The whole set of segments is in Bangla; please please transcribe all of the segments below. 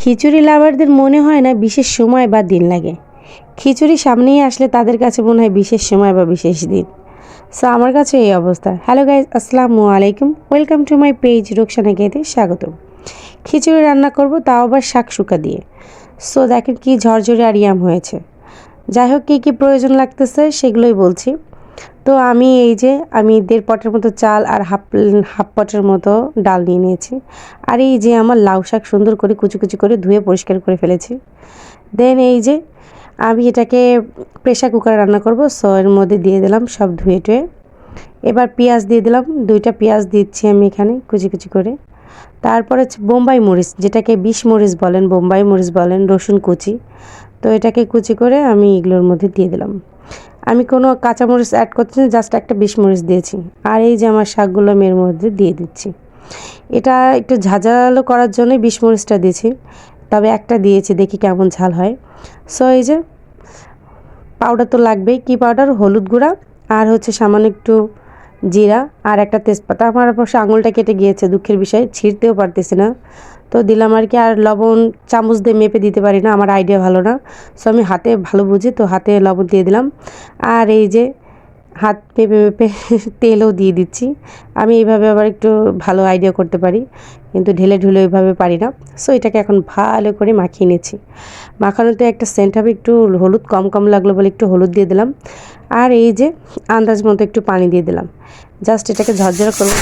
খিচুড়ি লাভারদের মনে হয় না বিশেষ সময় বা দিন লাগে। খিচুড়ি সামনেই আসলে তাদের কাছে মনে হয় বিশেষ সময় বা বিশেষ দিন। সো আমার কাছে এই অবস্থা। হ্যালো গাইজ আসসালামু আলাইকুম। Welcome to my page Roksana গেতে স্বাগত খিচুড়ি রান্না করব তাও আবার শাক শুকা দিয়ে। সো দেখেন কি ঝরঝরে আর ইয়াম হয়েছে। যাই হোক, কী কী প্রয়োজন লাগতেছে সেগুলোই বলছি। তো আমি এই যে আমি দেড় পটের মতো চাল আর হাফ হাফ পটের মতো ডাল নিয়ে নিয়েছি। আর এই যে আমার লাউ শাক সুন্দর করে কুচি কুচি করে ধুয়ে পরিষ্কার করে ফেলেছি। দেন এই যে আমি এটাকে প্রেশার কুকারে রান্না করব। সো এর মধ্যে দিয়ে দিলাম সব ধুয়ে টুয়ে। এবার পেঁয়াজ দিয়ে দিলাম। দুইটা পেঁয়াজ দিচ্ছি আমি এখানে কুচি কুচি করে। তারপরে হচ্ছে বোম্বাই মরিচ, যেটাকে বিষ মরিচ বলেন, বোম্বাই মরিচ বলেন, রসুন কুচি। তো এটাকে কুচি করে আমি এগুলোর মধ্যে দিয়ে দিলাম। আমি কোনো কাঁচামরিচ অ্যাড করছি না জাস্ট একটা মরিচ দিয়েছি। আর এই যে আমার শাকগুলো আমি এর মধ্যে দিয়ে দিচ্ছি। এটা একটু ঝাঁঝালো করার জন্য মরিচটা দিয়েছি। তবে একটা দিয়েছি, দেখি কেমন ঝাল হয়। সো এই যে পাউডার তো লাগবেই, কি পাউডার হলুদ গুঁড়া আর হচ্ছে সামান্য একটু জিরা আর একটা তেজপাতা। আমার অবশ্য আঙুলটা কেটে গিয়েছে, দুঃখের বিষয়, ছিঁড়তেও পারতেছি না। তো দিলাম আর কি, আর লবণ চামচ দিয়ে মেপে দিতে পারি না, আমার আইডিয়া ভালো না। সো আমি হাতে ভালো বুঝি, তো হাতে লবণ দিয়ে দিলাম। আর এই যে হাত পেঁপে পেঁপে তেলও দিয়ে দিচ্ছি। আমি এইভাবে আবার একটু ভালো আইডিয়া করতে পারি, কিন্তু ঢেলে ঢুলে ওইভাবে পারি না। সো এটাকে এখন ভালো করে মাখিয়ে নিচ্ছি। মাখানোতে একটা সেন্ট হবে, একটু হলুদ, কম কম লাগল বলে একটু হলুদ দিয়ে দিলাম। আর এই যে আন্দাজ মতো একটু পানি দিয়ে দিলাম। জাস্ট এটাকে ঝরঝরা করব।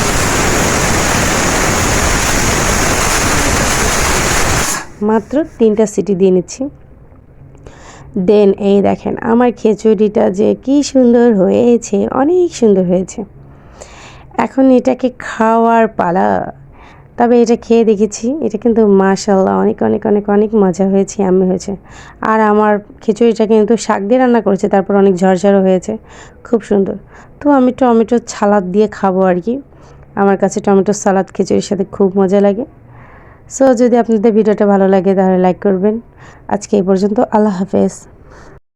মাত্র তিনটা সিটি দিয়ে নিচ্ছি। দেন এই দেখেন, আমার খিচুড়িটা যে কি সুন্দর হয়েছে, অনেক সুন্দর হয়েছে। এখন এটাকে খাওয়ার পালা। তবে এটা খেয়ে দেখেছি, এটা কিন্তু মাশাল্লাহ অনেক অনেক অনেক অনেক মজা হয়েছে, আমি হয়েছে। আর আমার খিচুড়িটা কিন্তু শাক দিয়ে রান্না করেছে, তারপর অনেক ঝরঝরও হয়েছে। খুব সুন্দর। তো আমি টমেটো সালাদ দিয়ে খাব আর কি। আমার কাছে টমেটো সালাদ খিচুড়ির সাথে খুব মজা লাগে। সো যদি আপনাদের ভিডিওটা ভালো লাগে তাহলে লাইক করবেন। আজকে এই পর্যন্ত আল্লাহ হাফেজ।